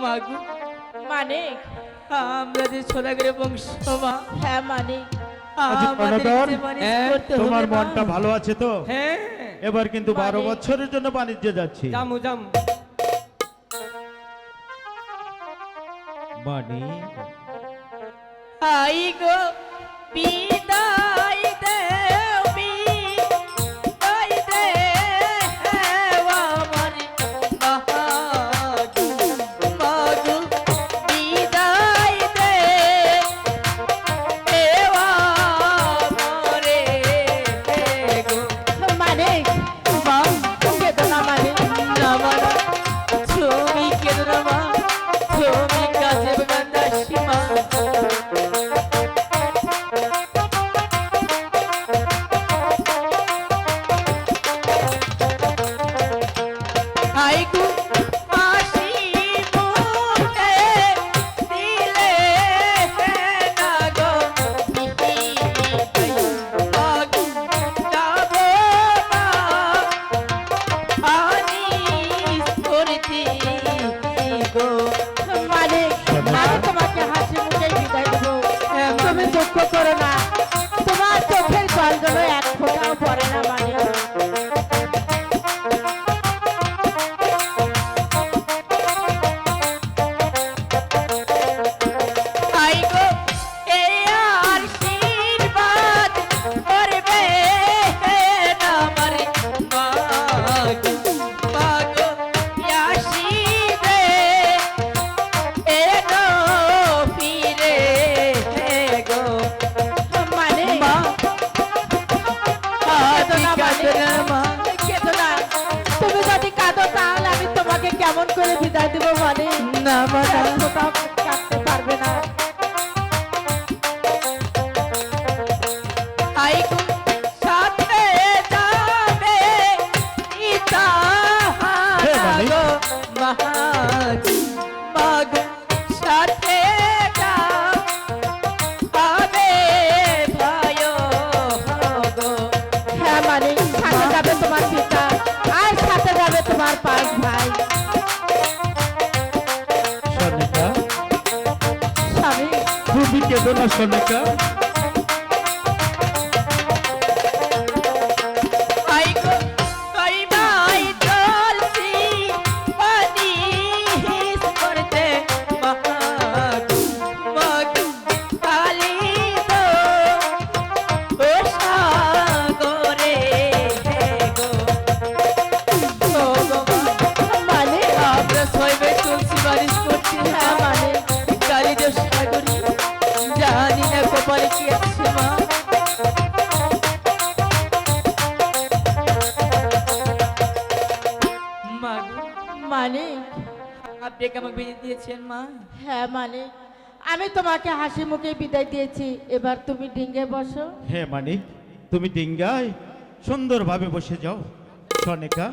মাগু। মানে? আমরা যে সোনাগরে বংশ মা। হ্যাঁ মানে। আচ্ছা, হ্যাঁ, তোমার মনটা ভালো আছে তো? হ্যাঁ। এবার কিন্তু বারো মানে- বছরের জন্য বাণিজ্যে যাচ্ছি। জামু জাম বাণী আই গো বিদায় তুমি দুঃখ করো না। তোমার চোখের জল এক ফোঁটাও পড়ে না। তোমার পিতা। আর সাথে যাবে তোমার পাঁচ ভাই। খুবই কেঁদো না সনিকা আপনি কি আমাকে বিদায় দিয়েছেন মা? হ্যাঁ মানিক আমি তোমাকে হাসি মুখে বিদায় দিয়েছি। এবার তুমি ডিঙ্গে বসো। হ্যাঁ মানিক তুমি ডিঙ্গায় সুন্দরভাবে বসে যাও সনিকা।